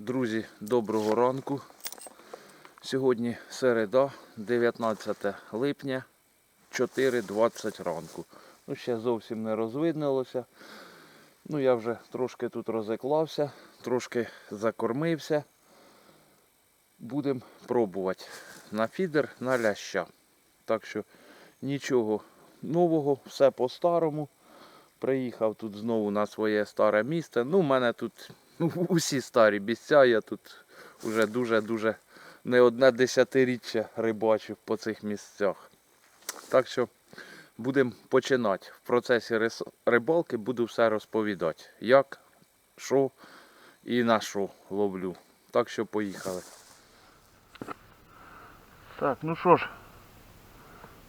Друзі, доброго ранку. Сьогодні середа, 19 липня, 4.20 ранку. Ну, ще зовсім не розвиднилося. Ну, я вже трошки тут розіклався, трошки закормився. Будемо пробувати на фідер, на ляща. Так що нічого нового, все по-старому. Приїхав тут знову на своє старе місце. Ну, в мене тут ну, усі старі місця. Я тут вже дуже-дуже не одне десятиріччя рибачив по цих місцях. Так що будемо починати. В процесі рибалки буду все розповідати. Як, що і на що ловлю. Так що поїхали. Так, ну що ж,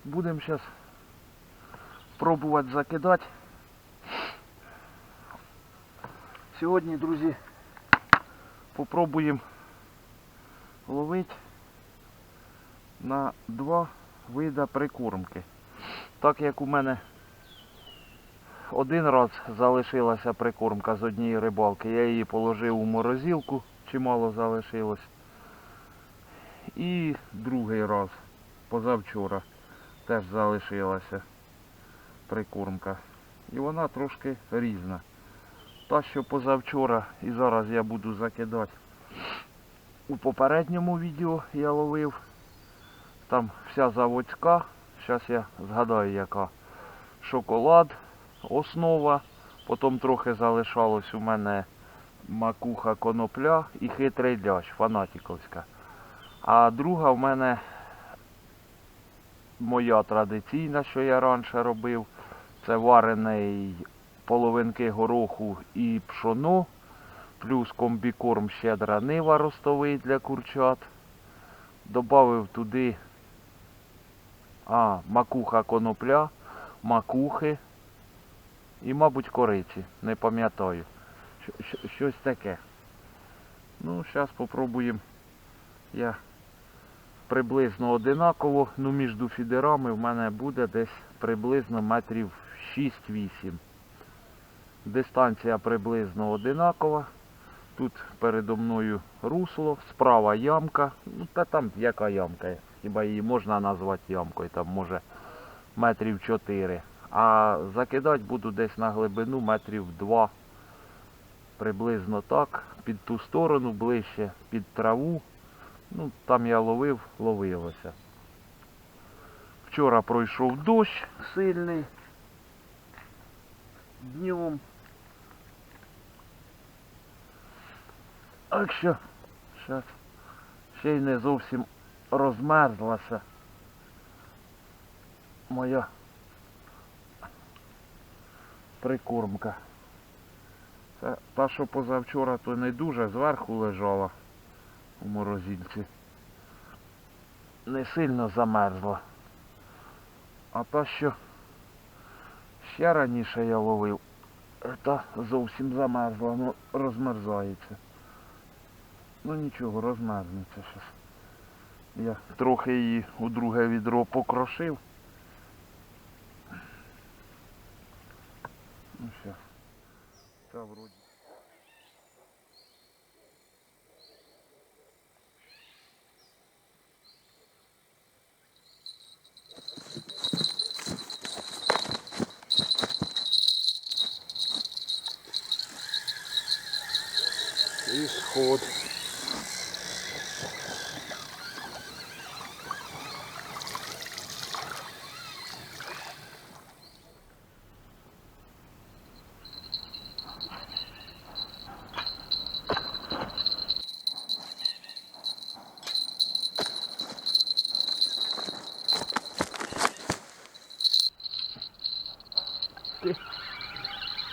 будемо зараз пробувати закидати. Сьогодні, друзі, попробуємо ловити на два вида прикормки. Так як у мене один раз залишилася прикормка з однієї рибалки, я її положив у морозилку, чимало залишилось. І другий раз, позавчора, теж залишилася прикормка. І вона трошки різна. Та, що позавчора і зараз я буду закидати. У попередньому відео я ловив. Там вся заводська. Зараз я згадаю яка. Шоколад, основа. Потім трохи залишалось у мене макуха конопля і хитрий лящ, фанатіковська. А друга в мене моя традиційна, що я раніше робив. Це варений половинки гороху і пшоно, плюс комбікорм щедра нива ростовий для курчат. Добавив туди а, макуха конопля, макухи і, мабуть, кориці, не пам'ятаю. Щось таке. Ну, зараз спробуємо. Я приблизно одинаково, ну між фідерами в мене буде десь приблизно метрів 6-8. Дистанція приблизно одинакова. Тут передо мною русло, справа ямка. Ну та там яка ямка? Хіба її можна назвати ямкою, там може метрів 4. А закидати буду десь на глибину метрів 2. Приблизно так. Під ту сторону, ближче під траву. Ну, там я ловив, ловилося. Вчора пройшов дощ сильний. Днем. Так що, зараз ще й не зовсім розмерзлася моя прикормка. Це та, що позавчора, то не дуже зверху лежала у морозильці. Не сильно замерзла. А та, що ще раніше я ловив, та зовсім замерзла, ну розмерзається. Ну нічого, розмерзнеться зараз. Я трохи її у друге відро покрошив. Ну все. Та вроді. Исход.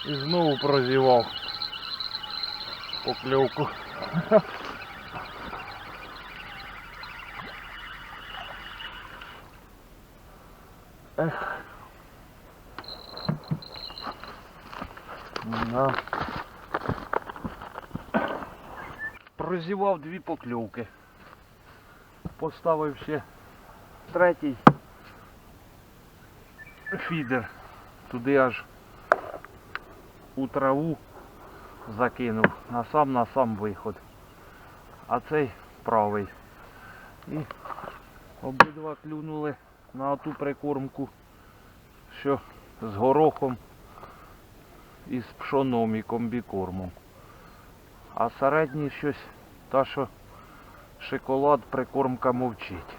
І знову прозівав покльовку. Ех. Да. Прозівав дві покльовки. Поставив ще третій фідер. Туди аж у траву закинув на сам на сам виход. а цей правий. І обидва клюнули на ту прикормку, що з горохом і з пшоном і комбікормом. А середній щось, та що шоколад прикормка мовчить.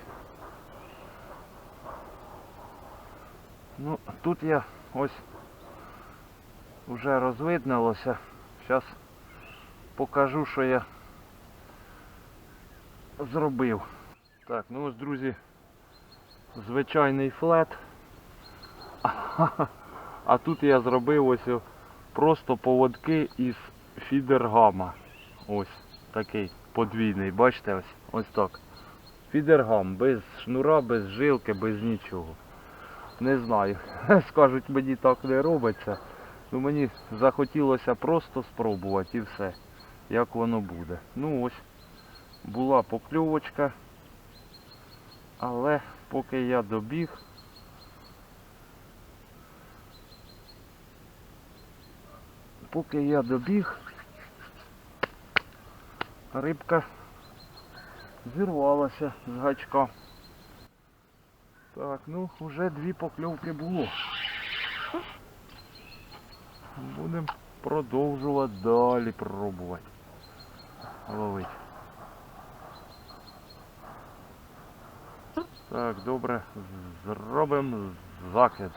Ну, тут я ось вже розвиднилося. Зараз покажу, що я зробив. Так, ну ось, друзі, звичайний флет. А тут я зробив ось просто поводки із фідергама. Ось такий подвійний, бачите ось, ось так. Фідергам, без шнура, без жилки, без нічого. Не знаю. Скажуть, мені так не робиться. Ну мені захотілося просто спробувати і все. Як воно буде. Ну ось була покльовочка. Але поки я добіг. Поки я добіг, рибка зірвалася з гачка. Так, ну вже дві покльовки було. Будемо продовжувати далі пробувати. Ловити. Так, добре, зробимо закид.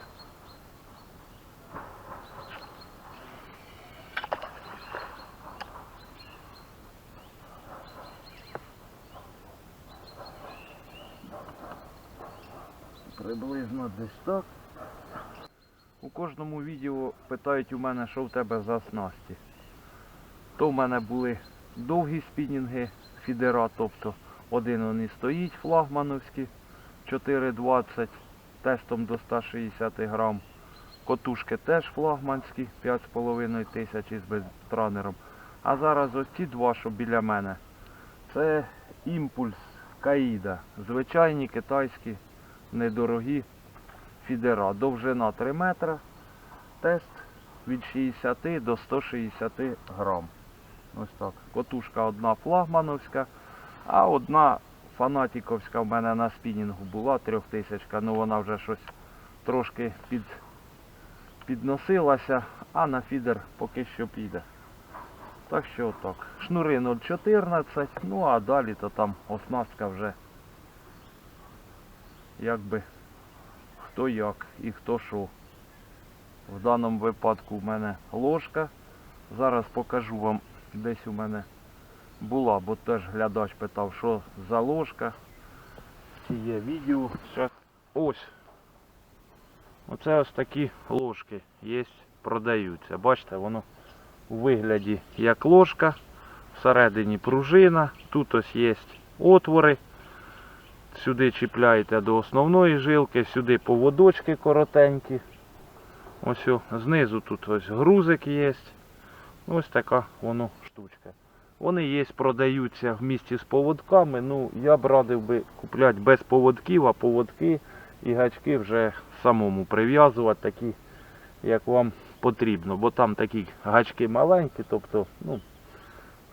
Приблизно десь так. Кожному відео питають у мене, що в тебе за снасті. То в мене були довгі спінінги фідера, тобто один вони стоїть флагмановські 4,20 тестом до 160 грам. Котушки теж флагманські 5,5 тисяч із безтранером. А зараз ось ці два, що біля мене. Це імпульс Каїда. Звичайні китайські, недорогі фідера. Довжина 3 метра. Тест від 60 до 160 грам. Ось так. Котушка одна флагмановська, а одна фанатіковська в мене на спінінгу була трьохтисячка, ну вона вже щось трошки під, підносилася, а на фідер поки що піде. Так що отак. Шнури 0,14, ну а далі то там оснастка вже якби хто як і хто що. В даному випадку в мене ложка. Зараз покажу вам десь у мене була, бо теж глядач питав, що за ложка. Ці є відео. Ось. Оце ось такі ложки є, продаються. Бачите, воно у вигляді як ложка. Всередині пружина. Тут ось є отвори. Сюди чіпляєте до основної жилки, сюди поводочки коротенькі. Ось о, знизу тут ось грузик є. Ось така воно штучка. Вони є, продаються в місті з поводками. Ну, я б радив би купляти без поводків, а поводки і гачки вже самому прив'язувати такі, як вам потрібно. Бо там такі гачки маленькі, тобто, ну,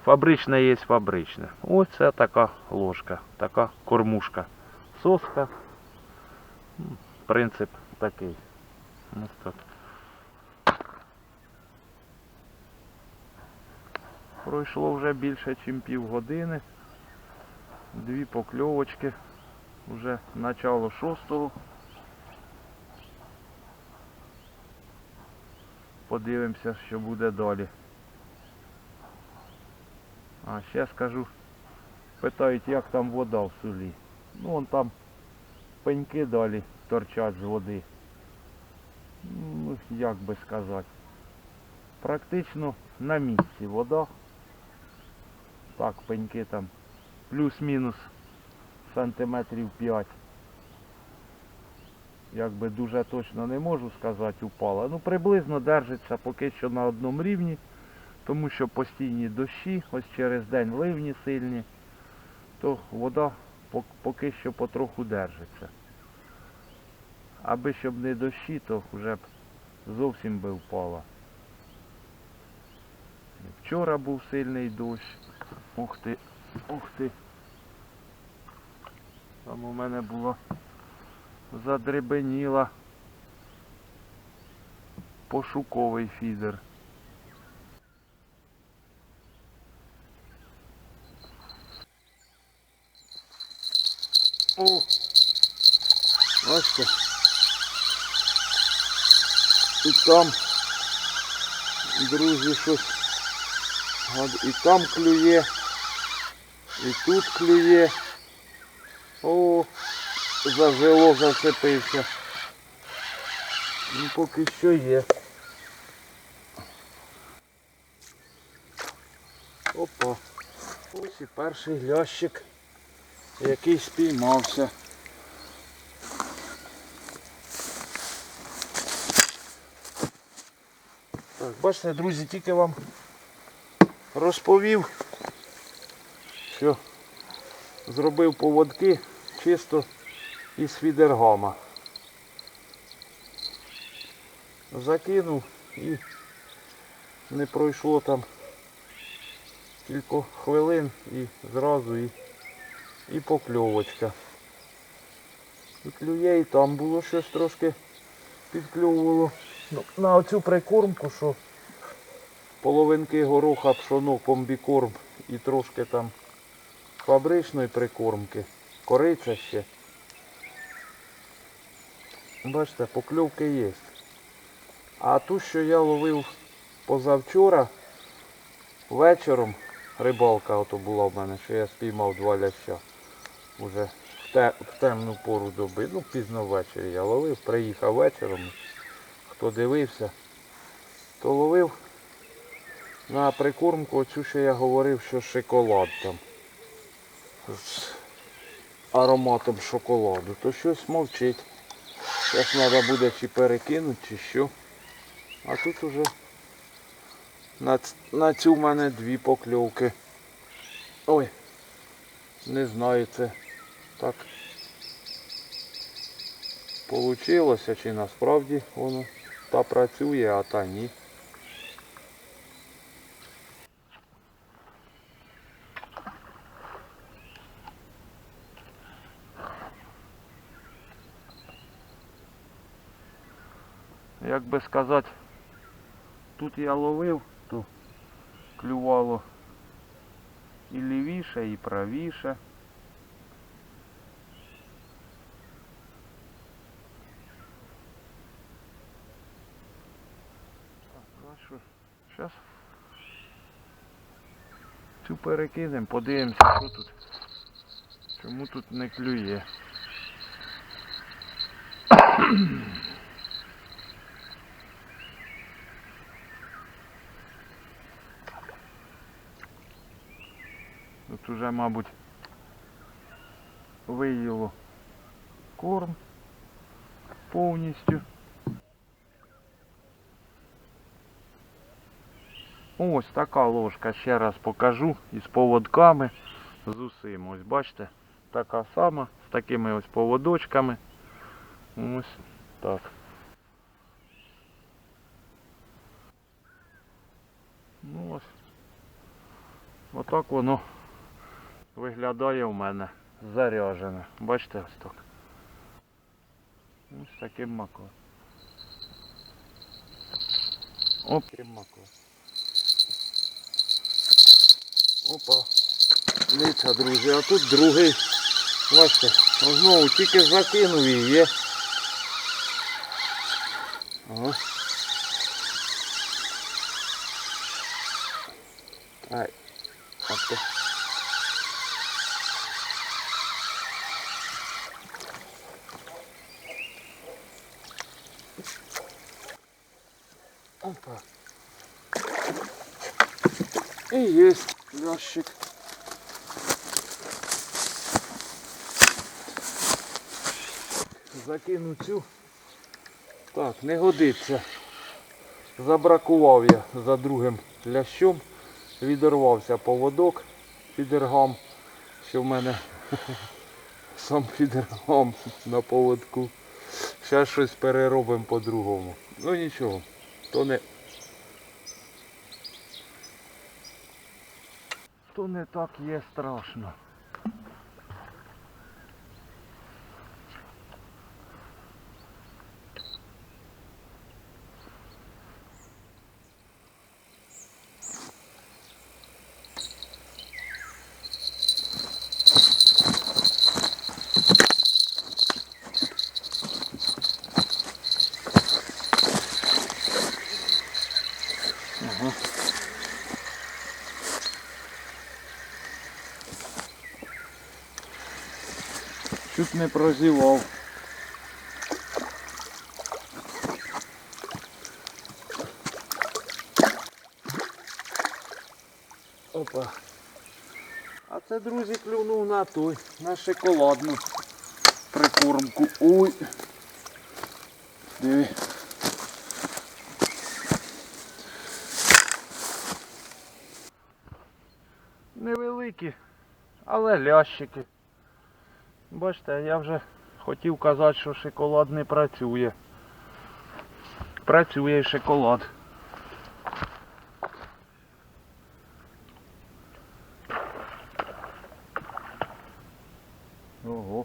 фабричне є фабричне. Ось це така ложка, така кормушка. Соска. Принцип такий. Ось так. Пройшло вже більше, ніж півгодини. Дві покльовочки. Вже начало шостого. Подивимося, що буде далі. А ще скажу, питають, як там вода в сулі. Ну вон там пеньки далі торчать з води. Ну, як би сказати. Практично на місці вода. Так, пеньки там плюс-мінус сантиметрів 5. Якби дуже точно не можу сказати, упала. Ну приблизно держиться поки що на одному рівні, тому що постійні дощі, ось через день ливні сильні, то вода поки що потроху держиться. Аби щоб не дощі, то вже б зовсім би впала. Вчора був сильний дощ. Ух ти, Ух ти. Там у мене було задребеніла пошуковий фідер. О! Бачите? І там, друзі, щось. І там клює, і тут клює. О, зажило, зацепився. Ну поки що є. Опа. Ось і перший лящик, який спіймався. Так, бачите, друзі, тільки вам розповів, що зробив поводки чисто із фідергама. Закинув і не пройшло там кілька хвилин і зразу і, і покльовочка. І клює, і там було щось трошки підкльовувало. Ну, на оцю прикормку, що половинки гороха, пшоно, комбікорм і трошки там фабричної прикормки, кориця ще. Бачите, покльовки є. А ту, що я ловив позавчора, вечором, рибалка ото була в мене, що я спіймав два ляща. Уже в, те, в темну пору доби, ну пізно ввечері я ловив, приїхав вечором. Хто дивився, то ловив на прикормку оцю, що я говорив, що шоколад там. З ароматом шоколаду. То щось мовчить. Зараз треба буде чи перекинути, чи що. А тут уже на, на цю в мене дві покльовки. Ой, не знаю це так получилося, чи насправді воно та працює, а та ні. Як би сказати, тут я ловив, то клювало і лівіше, і правіше. Так, ну а що? Зараз цю перекинемо, подивимося, що тут. Чому тут не клює. Тут уже, мабуть, виїло корм повністю. Ось така ложка, ще раз покажу, із поводками, з усім. Ось бачите, така сама, з такими ось поводочками. Ось так. Ну ось. Отак воно виглядає у мене заряджене. Бачите ось так. Ось таким маком. Таким маком. Опа. лиця, друзі, а тут другий. Бачите, знову тільки закинув і є. Ага. Ай. Закину цю. Так, не годиться. Забракував я за другим лящом. Відірвався поводок фідергам, що в мене сам фідергам на поводку. Зараз щось переробимо по-другому. Ну нічого, то не то не так є страшно. Чуть не прозівав. Опа. А це, друзі, клюнув на той, на шоколадну прикормку. Ой. Диви. Невеликі, але лящики. Бачите, я вже хотів казати, що шоколад не працює. Працює шоколад. Ого.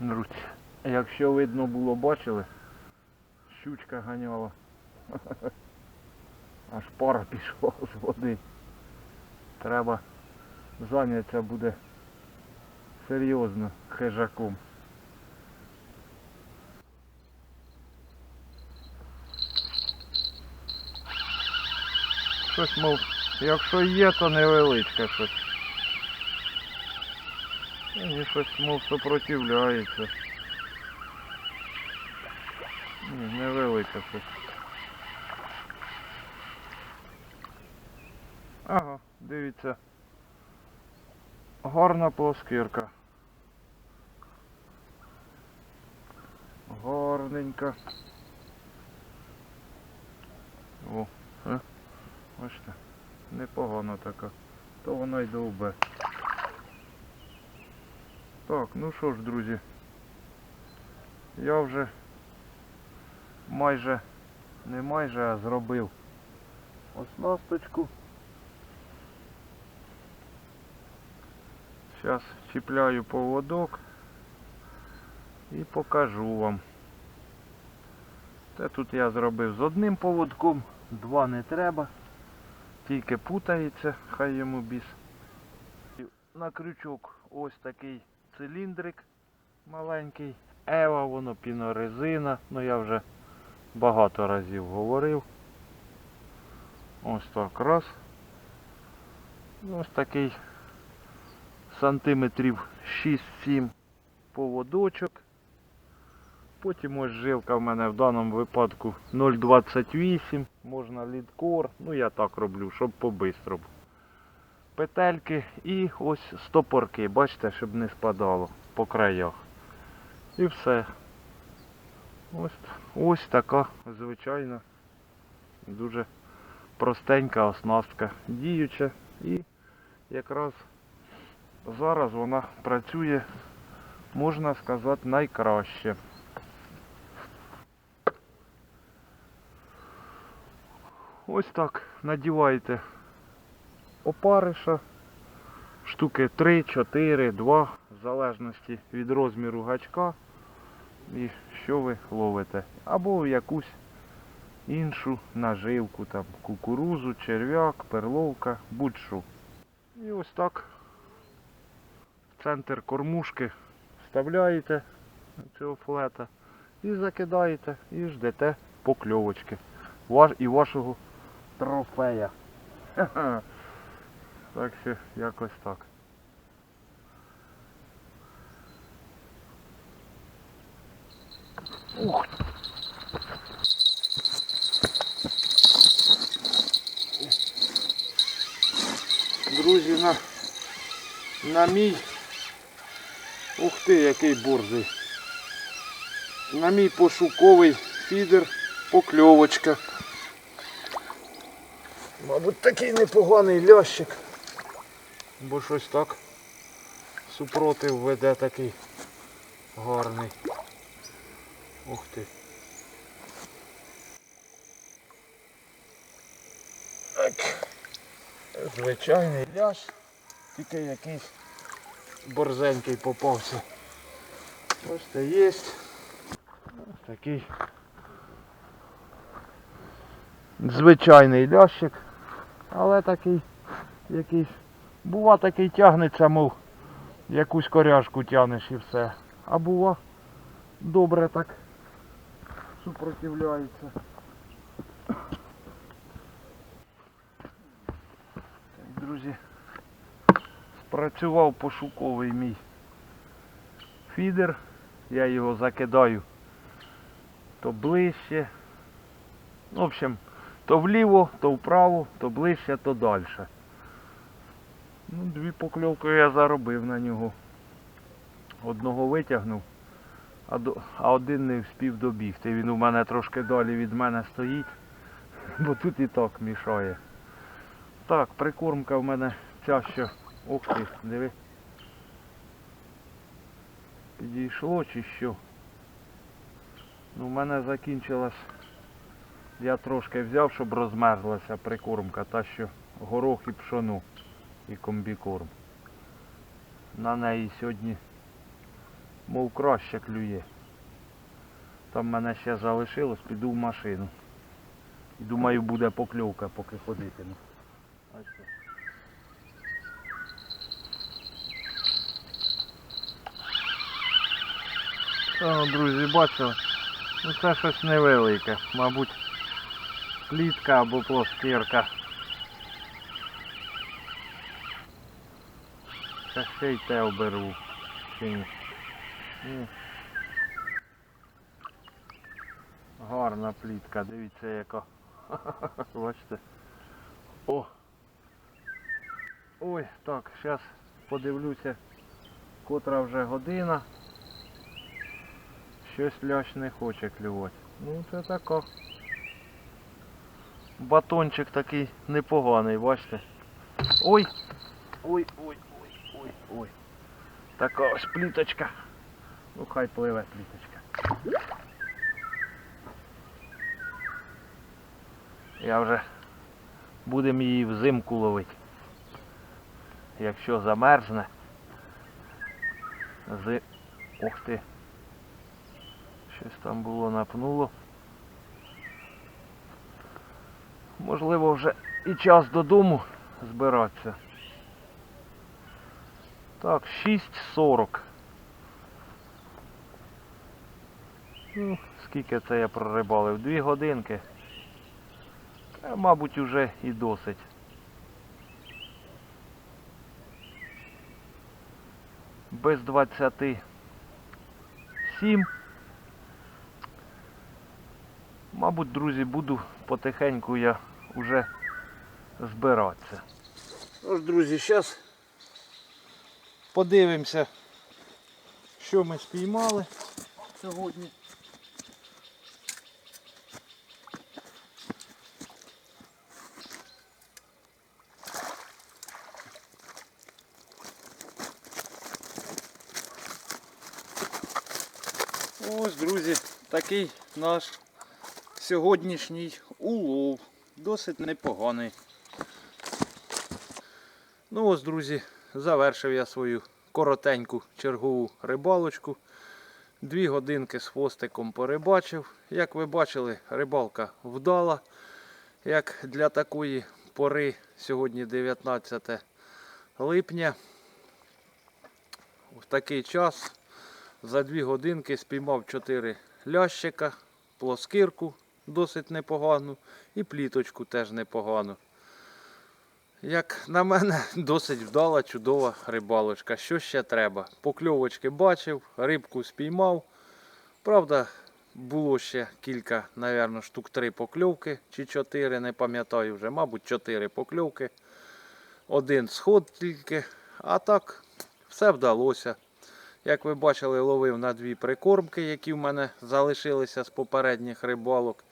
Друзі, якщо видно було, бачили, щучка ганяла. Аж пара пішла з води. Треба зайнятися буде серйозно хижаком. Щось мов, якщо є, то невеличке щось. І щось мов супротивляється. Невелике щось. Ага, дивіться. Гарна плоскирка. Гарненька. О, е, бачите, непогана така. То вона й довбе. Так, ну що ж, друзі. Я вже майже, не майже, а зробив оснасточку. Зараз чіпляю поводок і покажу вам. Те тут я зробив з одним поводком, два не треба, тільки путається, хай йому біс. На крючок ось такий циліндрик маленький. Ева, воно пінорезина, ну я вже багато разів говорив. Ось так раз. Ось такий сантиметрів 6-7 поводочок. Потім ось жилка в мене в даному випадку 0,28, можна лідкор, ну я так роблю, щоб по-бистрому. Петельки і ось стопорки, бачите, щоб не спадало по краях. І все. Ось, ось така звичайна, дуже простенька оснастка, діюча і якраз зараз вона працює, можна сказати, найкраще. Ось так надіваєте опариша, штуки 3, 4, 2, в залежності від розміру гачка і що ви ловите. Або якусь іншу наживку, там кукурузу, черв'як, перловка, будь-що. І ось так центр кормушки вставляєте цього флета і закидаєте і ждете покльовочки Ваш, і вашого трофея. Так що якось так. Ух! Друзі, на, на мій. Ух ти, який борзий. На мій пошуковий фідер покльовочка. Мабуть, такий непоганий лящик. Бо щось так супротив веде такий гарний. Ух ти. Так. Звичайний ляж, тільки якийсь борзенький попався. Ось це є. Ось такий звичайний лящик, але такий якийсь. Бува такий тягнеться, мов якусь коряшку тягнеш і все. А бува добре так супротивляється. Друзі, спрацював пошуковий мій фідер. Я його закидаю то ближче. В общем, то вліво, то вправо, то ближче, то далі. Ну, дві покльовки я заробив на нього. Одного витягнув, а, один не встиг добігти. Він у мене трошки далі від мене стоїть, бо тут і так мішає. Так, прикормка в мене ця що. Ох ти, диви. Підійшло чи що? Ну, в мене закінчилась. Я трошки взяв, щоб розмерзлася прикормка, та що горох і пшону і комбікорм. На неї сьогодні мов краще клює. Там мене ще залишилось, піду в машину. І думаю, буде покльовка, поки ходитиму. Бачите? О, друзі, бачили? Ну це щось невелике. Мабуть, плітка або плоскірка. Та ще й те оберу. Чи ні? Ні. Гарна плітка, дивіться яка. Бачите. О! Ой, так, зараз подивлюся, котра вже година. Щось лящ не хоче клювати. Ну це тако. Батончик такий непоганий, бачите. Ой! Ой, ой, ой, ой, ой. Така ось пліточка. Ну хай пливе пліточка. Я вже будемо її взимку ловити. Якщо замерзне. З... Ух ти. Щось там було напнуло. Можливо вже і час додому збиратися. Так, 6.40. Ну, скільки це я прорибалив? Дві годинки. Е, мабуть, уже і досить. Без 27. Мабуть, друзі, буду потихеньку я вже збиратися. Тож, друзі, зараз подивимося, що ми спіймали сьогодні. Ось, друзі, такий наш сьогоднішній улов. Досить непоганий. Ну ось, друзі, завершив я свою коротеньку чергову рибалочку. Дві годинки з хвостиком порибачив. Як ви бачили, рибалка вдала. Як для такої пори, сьогодні 19 липня. В такий час за дві годинки спіймав 4 лящика, плоскирку досить непогану і пліточку теж непогану. Як на мене, досить вдала, чудова рибалочка. Що ще треба? Покльовочки бачив, рибку спіймав. Правда, було ще кілька, напевно, штук три покльовки чи чотири, не пам'ятаю вже, мабуть, чотири покльовки. Один сход тільки, а так все вдалося. Як ви бачили, ловив на дві прикормки, які в мене залишилися з попередніх рибалок.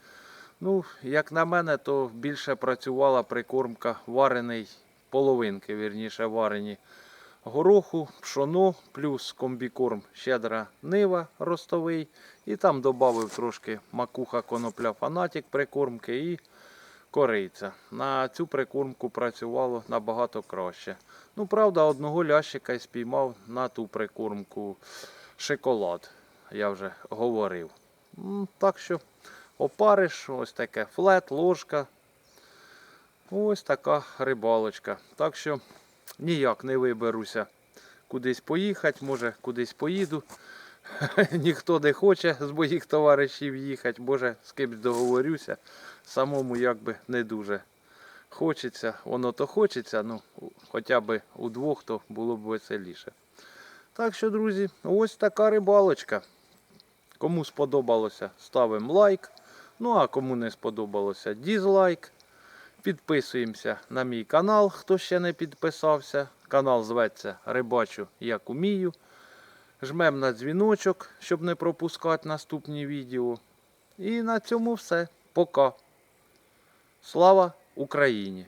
Ну, як на мене, то більше працювала прикормка варений половинки, вірніше варені гороху, пшоно, плюс комбікорм щедра нива ростовий. І там додав трошки макуха конопля фанатік прикормки і кориця. На цю прикормку працювало набагато краще. Ну, правда, одного лящика й спіймав на ту прикормку шоколад. Я вже говорив. Так що опариш, ось таке флет, ложка. Ось така рибалочка. Так що ніяк не виберуся кудись поїхати, може кудись поїду. Ніхто не хоче з моїх товаришів їхати, може з кимось договорюся. Самому якби не дуже хочеться. Воно то хочеться, ну хоча б удвох, то було б веселіше. Так що, друзі, ось така рибалочка. Кому сподобалося, ставимо лайк. Ну а кому не сподобалося, дізлайк. Підписуємося на мій канал, хто ще не підписався. Канал зветься Рибачу як умію. Жмем на дзвіночок, щоб не пропускати наступні відео. І на цьому все. Пока. Слава Україні!